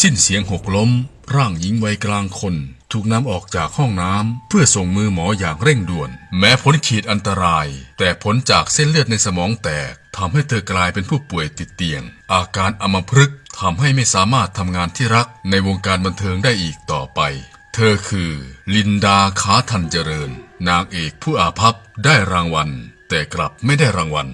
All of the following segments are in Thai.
สิ้นเสียงหกล้ม ร่างหญิงวัยกลางคน ถูกนำออกจากห้องน้ำเพื่อส่งมือหมออย่างเร่งด่วน แม้พ้นขีดอันตราย แต่ผลจากเส้นเลือดในสมองแตกทำให้เธอกลายเป็นผู้ป่วยติดเตียง อาการอัมพฤกษ์ทำให้ไม่สามารถทำงานที่รักในวงการบันเทิงได้อีกต่อไป เธอคือ ลินดาขาทันเจริญ นางเอกผู้อาภัพได้รางวัล แต่กลับไม่ได้รางวัล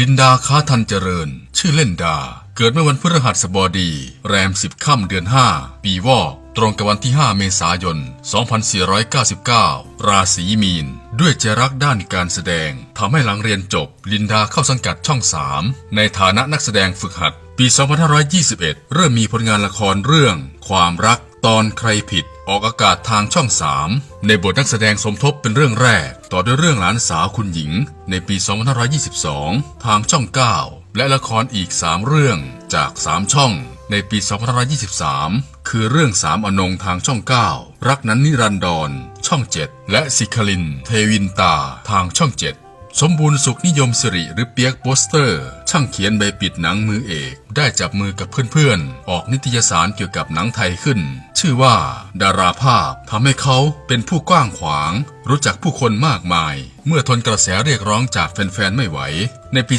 ลินดาค้าทันเจริญ ชื่อเล่นดา เกิดเมื่อวันพฤหัสบดี แรมสิบค่ำเดือน 5 ปีวอกตรงกับวันที่ 5 เมษายน 2499 ราศีมีน ด้วยใจรักด้านการแสดงทำให้หลังเรียนจบ ลินดาเข้าสังกัดช่อง 3 ในฐานะนักแสดงฝึกหัด ปี 2521 เริ่มมีผลงานละครเรื่อง ความรักตอนใครผิด ออกอากาศทางช่อง3ในบทนักแสดงสมทบเป็นเรื่องแรก ต่อด้วยเรื่องหลานสาวคุณหญิง ในปี 2522 ทางช่อง 9 และละครอีก 3 เรื่องจาก 3 ช่อง ในปี 2523 คือเรื่องสามอนงทางช่อง 9 รักนั้นนิรันดรช่อง 7 และสิคลิน เทวินตาทางช่อง 7 สมบูรณ์สุขนิยมสิริหรือเปียกโปสเตอร์ ช่างเขียนใบปิดหนังมือเอก ได้จับมือกับเพื่อนๆ ออกนิตยสารเกี่ยวกับหนังไทยขึ้น ชื่อว่า ดาราภาพทำให้เขาเป็นผู้กว้างขวาง รู้จักผู้คนมากมาย เมื่อทนกระแสเรียกร้องจากแฟนๆ ไม่ไหว ในปี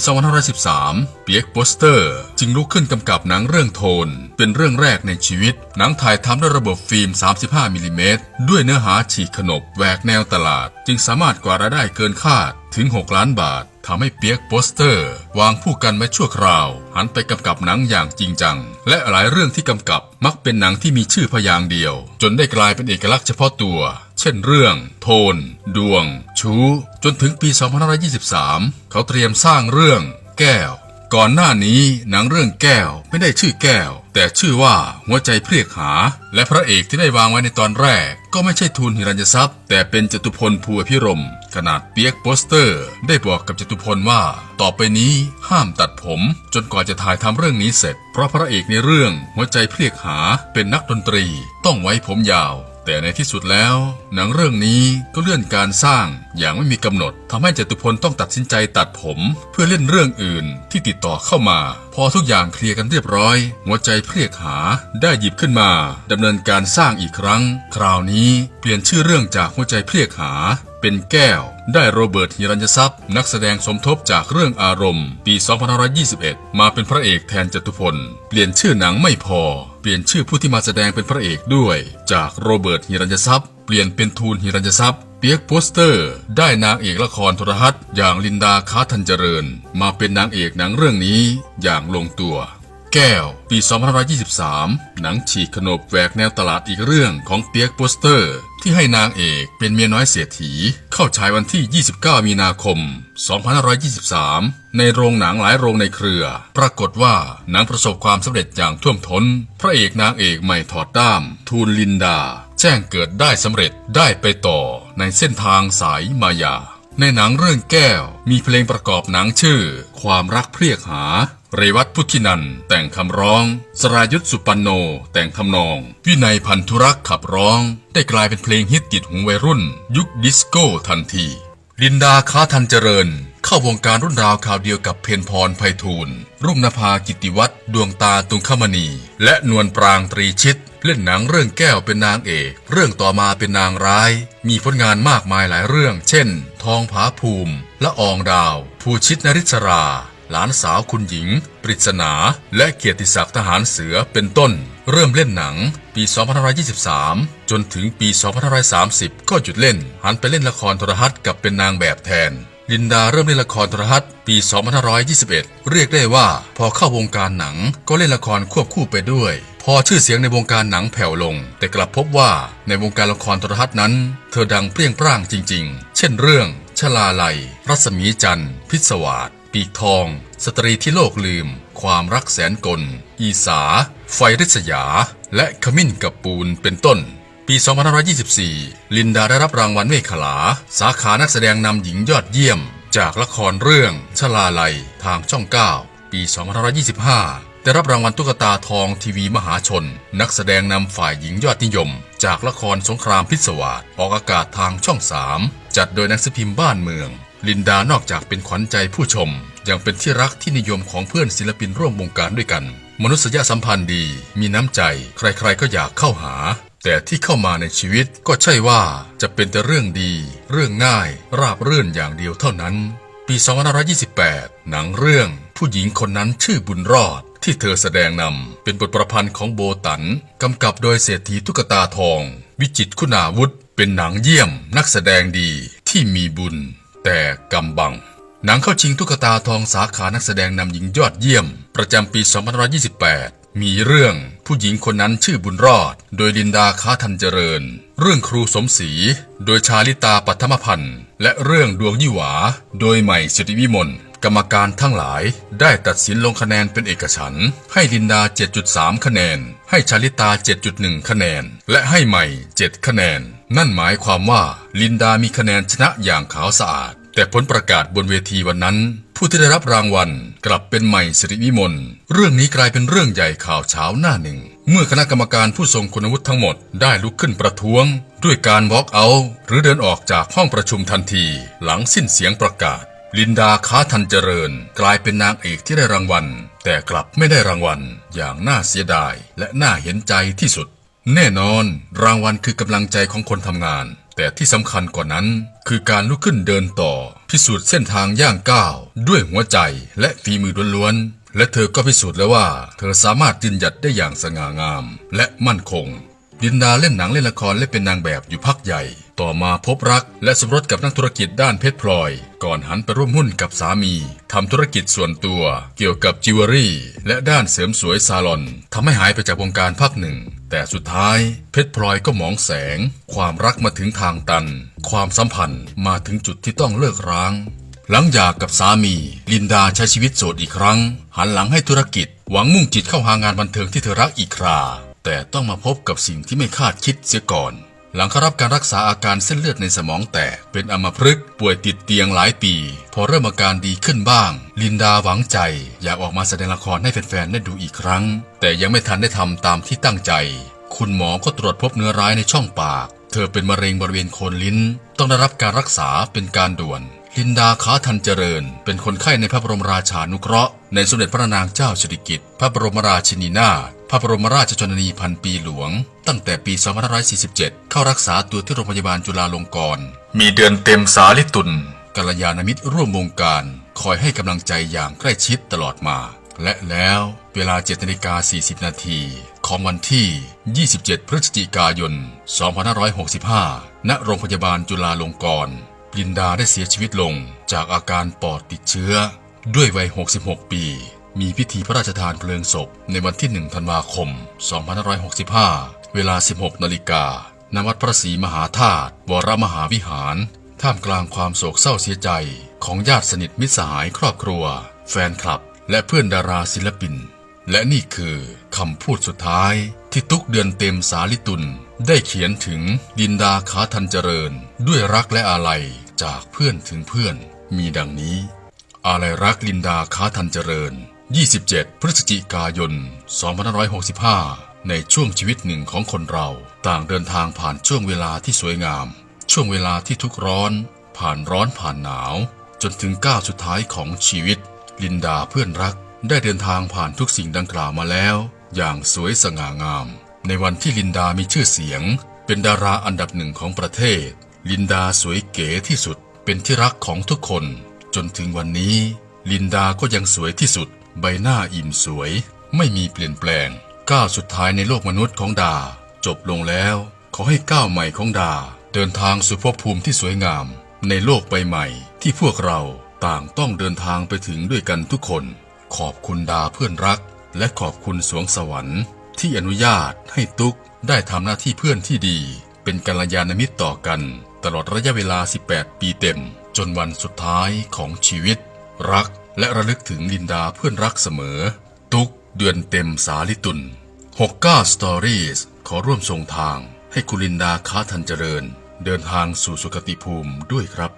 2513 เปียกโปสเตอร์ จึงลุกขึ้นกำกับหนังเรื่องโทน เป็นเรื่องแรกในชีวิต หนังถ่ายทำด้วยระบบฟิล์ม 35มิลลิเมตรด้วยเนื้อหาฉีกขนบแหวกแนวตลาด จึงสามารถกวาดรายได้เกินคาด ถึง 6 ล้านบาททำให้เปียกโปสเตอร์ วางผู้กันไว้ชั่วคราว หันไปกำกับหนังอย่างจริงจัง และหลายเรื่องที่กำกับมักเป็นหนังที่มีชื่อพยางค์เดียว จนได้กลายเป็นเอกลักษณ์เฉพาะตัว เช่นเรื่อง โทน ดวง ชู้ จนถึงปี 2523 เขาเตรียมสร้างเรื่อง แก้ว ก่อนหน้านี้หนังเรื่องแก้วไม่ได้ชื่อแก้ว แต่ชื่อว่าหัวใจเพรียกหา และพระเอกที่ได้วางไว้ในตอนแรก ก็ไม่ใช่ทูลหิรัญทรัพย์ แต่เป็นจตุพลภูอพิรม ขนาดเปียกโปสเตอร์ ได้บอกกับจตุพลว่า ต่อไปนี้ห้ามตัดผม จนกว่าจะถ่ายทำเรื่องนี้เสร็จ เพราะพระเอกในเรื่องหัวใจเพรียกหาเป็นนักดนตรี ต้องไว้ผมยาว แต่ในที่สุดแล้ว หนังเรื่องนี้ก็เลื่อนการสร้างอย่างไม่มีกำหนดทำให้จตุพลต้องตัดสินใจตัดผม เพื่อเล่นเรื่องอื่นที่ติดต่อเข้ามา พอทุกอย่างเคลียร์กันเรียบร้อย หัวใจเพรียกหาได้หยิบขึ้นมาดำเนินการสร้างอีกครั้ง คราวนี้เปลี่ยนชื่อเรื่องจากหัวใจเพรียกหา เป็นแก้ว ได้โรเบิร์ตฮิรัญทรัพย์ นักแสดงสมทบจากเรื่องอารมณ์ ปี 2521 มาเป็นพระเอกแทนจตุพล เปลี่ยนชื่อหนังไม่พอ เปลี่ยนชื่อผู้ที่มาแสดงเป็นพระเอกด้วย จากโรเบิร์ตฮิรัญทรัพย์ เปลี่ยนเป็นทูลฮิรัญทรัพย์เปียกโปสเตอร์ ได้นางเอกละครโทรทัศน์ อย่างลินดาคาทันเจริญ มาเป็นนางเอกหนังเรื่องนี้อย่างลงตัว แก้ว ปี 2523 หนังฉีกขนบแหวกแนวตลาดอีกเรื่องของเปียกโปสเตอร์ ที่ให้นางเอกเป็นเมียน้อยเศรษฐีเข้าฉายวันที่ 29 มีนาคม 2523 ในโรงหนังหลายโรงในเครือ ปรากฏว่าหนังประสบความสำเร็จอย่างท่วมท้น พระเอกนางเอกใหม่ถอดด้าม ทูลลินดา แจ้งเกิดได้สำเร็จได้ไปต่อในเส้นทางสายมายาในหนังเรื่องแก้วมีเพลงประกอบหนังชื่อ ความรักเพรียกหา เรวัตพุทธินันท์แต่งคำร้อง สรายุทธสุปันโน แต่งทำนอง วินัยพันธุรักษ์ขับร้อง ได้กลายเป็นเพลงฮิตติดหูวัยรุ่น ยุคดิสโก้ทันที ลินดาค้าทันเจริญ เข้าวงการรุ่นราวข่าวเดียวกับเพนพรไพฑูรย์รุ่งนภากิติวัตรดวงตาตุงคมณี และนวลปรางตรีชิต เล่นหนังเรื่องแก้วเป็นนางเอก เรื่องต่อมาเป็นนางร้าย มีผลงานมากมายหลายเรื่อง เช่น ทองผาภูมิ ละอองดาว ภูชิตนริศรา หลานสาวคุณหญิง ปริศนา และเกียรติศักดิ์ทหารเสือเป็นต้น เริ่มเล่นหนัง ปี 2523 จนถึงปี 2530 ก็หยุดเล่น หันไปเล่นละครโทรทัศน์กับเป็นนางแบบแทน ลินดาเริ่มเล่นละครโทรทัศน์ปี 2521 เรียกได้ว่าพอเข้าวงการหนังก็เล่นละครควบคู่ไปด้วย พอชื่อเสียงในวงการหนังแผ่วลง แต่กลับพบว่าในวงการละครโทรทัศน์นั้น เธอดังเปรี้ยงปร้างจริง ๆ เช่นเรื่องชลาลัย รัศมีจันทร์ พิศวาส ปีกทอง สตรีที่โลกลืม ความรักแสนกล อีสา ไฟริษยา และขมิ้นกับปูนเป็นต้น ปี 2524 ลินดาได้รับรางวัลเมฆลา สาขานักแสดงนำหญิงยอดเยี่ยม จากละครเรื่อง ชลาลัย ทางช่อง 9 ปี 2525ได้รับรางวัลตุ๊กตาทองทีวีมหาชน นักแสดงนำฝ่ายหญิงยอดนิยม จากละครสงครามพิศวาสออกอากาศทางช่อง 3 จัดโดยนังสือพิมพ์บ้านเมือง ลินดานอกจากเป็นขวัญใจผู้ชม ยังเป็นที่รักที่นิยมของเพื่อนศิลปินร่วมวงการด้วยกัน มนุษยสัมพันธ์ดี มีน้ำใจ ใครๆก็อยากเข้าหา แต่ที่เข้ามาในชีวิตก็ใช่ว่าจะเป็นแต่เรื่องดี เรื่องง่าย ราบรื่นอย่างเดียวเท่านั้น ปี2528 หนังเรื่องผู้หญิงคนนั้นชื่อบุญรอดที่เธอแสดงนำเป็นบทประพันธ์ของโบตันกำกับโดยเศรษฐีตุ๊กตาทอง วิจิตคุณาวุธ เป็นหนังเยี่ยมนักแสดงดีที่มีบุญ แต่กำบัง หนังเข้าชิงตุ๊กตาทองสาขานักแสดงนำหญิงยอดเยี่ยม ประจำปี 2528 มีเรื่องผู้หญิงคนนั้นชื่อบุญรอด โดยลินดาค้าทันเจริญ เรื่องครูสมศรี โดยชาลิตาปัทมพันธ์ และเรื่องดวงยี่หวา โดยใหม่สิริวิมลกรรมการทั้งหลายได้ตัดสินลงคะแนนเป็นเอกฉันท์ให้ลินดา 7.3 คะแนน ให้ชาลิตา 7.1 คะแนน และให้ใหม่ 7 คะแนน นั่นหมายความว่าลินดามีคะแนนชนะอย่างขาวสะอาด แต่ผลประกาศบนเวทีวันนั้น ผู้ที่ได้รับรางวัลกลับเป็นใหม่สิริวิมลเรื่องนี้กลายเป็นเรื่องใหญ่ข่าวเช้าหน้าหนึ่ง เมื่อคณะกรรมการผู้ทรงคุณวุฒิทั้งหมดได้ลุกขึ้นประท้วง ด้วยการ walk out หรือเดินออกจากห้องประชุมทันที หลังสิ้นเสียงประกาศ ลินดาค้าทันเจริญ กลายเป็นนางเอกที่ได้รางวัล แต่กลับไม่ได้รางวัล อย่างน่าเสียดายและน่าเห็นใจที่สุด แน่นอนรางวัลคือกำลังใจของคนทำงาน แต่ที่สำคัญกว่านั้น คือการลุกขึ้นเดินต่อ พิสูจน์เส้นทางย่างก้าว ด้วยหัวใจและฝีมือล้วนๆ และเธอก็พิสูจน์แล้วว่า เธอสามารถยืนหยัดได้อย่างสง่างาม และมั่นคง ดินดาเล่นหนังเล่นละครและเป็นนางแบบอยู่พักใหญ่ ต่อมาพบรักและสมรสกับนักธุรกิจด้านเพชรพลอย ก่อนหันไปร่วมหุ้นกับสามีทำธุรกิจส่วนตัว เกี่ยวกับจิวเวลรี่ และด้านเสริมสวยซาลอนทำให้หายไปจากวงการพักหนึ่งแต่สุดท้ายเพชรพลอยก็หมองแสง ความรักมาถึงทางตัน ความสัมพันธ์มาถึงจุดที่ต้องเลิกร้าง หลังหย่ากกับสามี ลินดาใช้ชีวิตโสดอีกครั้ง หันหลังให้ธุรกิจ หวังมุ่งจิตเข้าหางานบันเทิงที่เธอรักอีกครา แต่ต้องมาพบกับสิ่งที่ไม่คาดคิดเสียก่อน หลังเข้ารับการรักษาอาการเส้นเลือดในสมองแตกเป็นอัมพฤกษ์ป่วยติดเตียงหลายปี พอเริ่มอาการดีขึ้นบ้าง ลินดาหวังใจอยากออกมาแสดงละครให้แฟนๆได้ดูอีกครั้ง แต่ยังไม่ทันได้ทำตามที่ตั้งใจ คุณหมอก็ตรวจพบเนื้อร้ายในช่องปาก เธอเป็นมะเร็งบริเวณโคนลิ้น ต้องได้รับการรักษาเป็นการด่วนลินดาค้าทันเจริญ เป็นคนไข้ในพระบรมราชานุเคราะห์ในสมเด็จพระนางเจ้าสิริกิติ์พระบรมราชินีนาถ พระบรมราชชนนีพันปีหลวง ตั้งแต่ปี 2547 เข้ารักษาตัวที่โรงพยาบาลจุฬาลงกรณ์ มีเดือนเต็มสาลิตุลกัลยาณมิตรร่วมวงการ คอยให้กำลังใจอย่างใกล้ชิดตลอดมา และแล้วเวลา7นาฬิกา40 นาทีของวันที่ 27 พฤศจิกายน 2565 ณ โรงพยาบาลจุฬาลงกรณ์ลินดาได้เสียชีวิตลงจากอาการปอดติดเชื้อ ด้วยวัย 66 ปี มีพิธีพระราชทานเพลิงศพในวันที่ 1 ธันวาคม 2565 เวลา 16 นาฬิกาณวัดพระศรีมหาธาตุวรมหาวิหาร ท่ามกลางความโศกเศร้าเสียใจ ของญาติสนิทมิตรสหายครอบครัว แฟนคลับ และเพื่อนดาราศิลปิน และนี่คือคำพูดสุดท้าย ที่ตุกเดือนเต็มสาลิตุลได้เขียนถึงดินดาขาทันเจริญ ด้วยรักและอาลัยจากเพื่อนถึงเพื่อน มีดังนี้ อาลัยรักลินดาค้าทันเจริญ 27 พฤศจิกายน 2565 ในช่วงชีวิตหนึ่งของคนเรา ต่างเดินทางผ่านช่วงเวลาที่สวยงาม ช่วงเวลาที่ทุกร้อน ผ่านร้อนผ่านหนาว จนถึงก้าวสุดท้ายของชีวิต ลินดาเพื่อนรัก ได้เดินทางผ่านทุกสิ่งดังกล่าวมาแล้ว อย่างสวยสง่างาม ในวันที่ลินดามีชื่อเสียง เป็นดาราอันดับหนึ่งของประเทศ ลินดาสวยเก๋ที่สุด เป็นที่รักของทุกคน จนถึงวันนี้ ลินดาก็ยังสวยที่สุด ใบหน้าอิ่มสวย ไม่มีเปลี่ยนแปลง ก้าวสุดท้ายในโลกมนุษย์ของดา จบลงแล้ว ขอให้ก้าวใหม่ของดา เดินทางสู่ภพภูมิที่สวยงาม ในโลกใบใหม่ ที่พวกเราต่างต้องเดินทางไปถึงด้วยกันทุกคน ขอบคุณดาเพื่อนรัก และขอบคุณสวงสวรรค์ ที่อนุญาตให้ตุ๊กได้ทำหน้าที่เพื่อนที่ดี เป็นกัลยาณมิตรต่อกัน ตลอดระยะเวลา 18 ปีเต็ม จนวันสุดท้ายของชีวิต รัก และระลึกถึงลินดาเพื่อนรักเสมอตุกเดือนเต็มสาลิตุน69 Stories ขอร่วมส่งทางให้คุณลินดาค้าทันเจริญ เดินทางสู่สุคติภูมิด้วยครับ